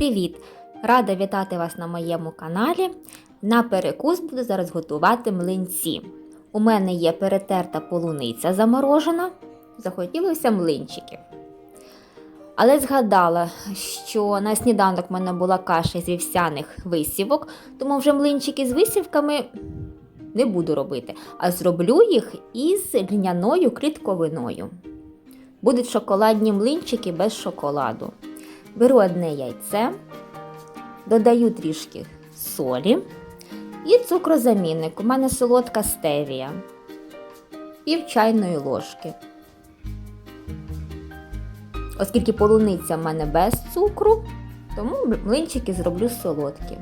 Привіт! Рада вітати вас на моєму каналі. На перекус буду зараз готувати млинці. У мене є перетерта полуниця заморожена. Захотілося млинчиків. Але згадала, що на сніданок в мене була каша з вівсяних висівок, тому вже млинчики з висівками не буду робити, а зроблю їх із льняною клітковиною. Будуть шоколадні млинчики без шоколаду. Беру одне яйце, додаю трішки солі і цукрозамінник. У мене солодка стевія, пів чайної ложки. Оскільки полуниця в мене без цукру, тому млинчики зроблю солодкі.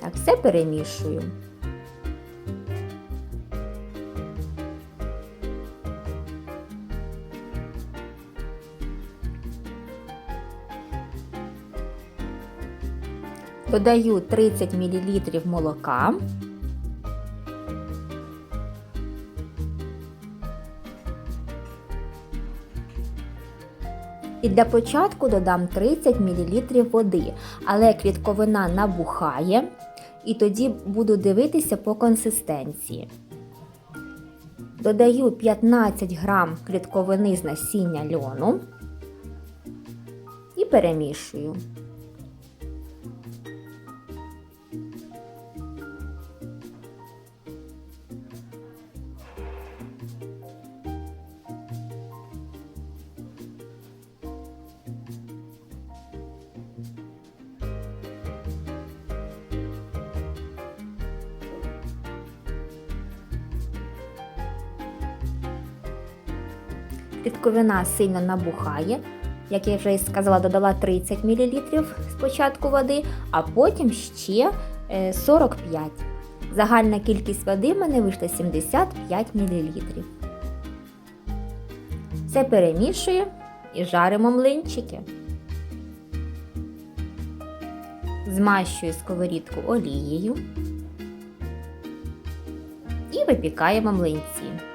Так, все перемішую. Додаю 30 мл молока. І для початку додам 30 мл води, але клітковина набухає, і тоді буду дивитися по консистенції. Додаю 15 грам клітковини з насіння льону і перемішую. Клітковина сильно набухає. Як я вже і сказала, додала 30 мл спочатку води, а потім ще е, 45 Загальна кількість води в мене вийшла 75 мл. Все перемішую і жаримо млинчики. Змащую сковорідку олією і випікаємо млинці.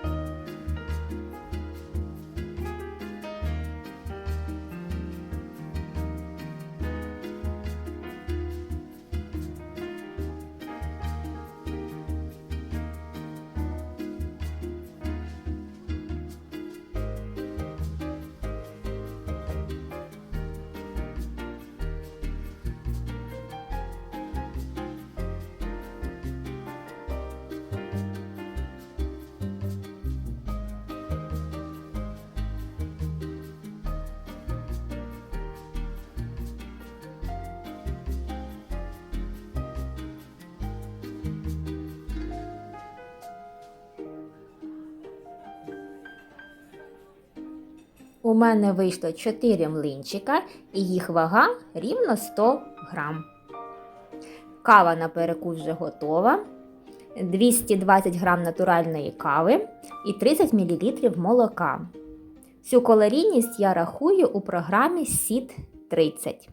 У мене вийшло 4 млинчика і їх вага рівно 100 грам. Кава на перекус вже готова. 220 грам натуральної кави і 30 мл молока. Цю калорійність я рахую у програмі SIT 30.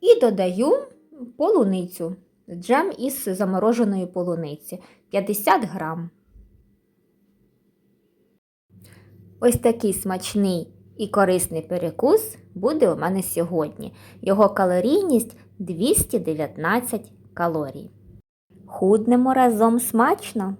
І додаю полуницю. Джем із замороженої полуниці 50 грам. Ось такий смачний і корисний перекус буде у мене сьогодні. Його калорійність 219 калорій. Худнемо разом смачно!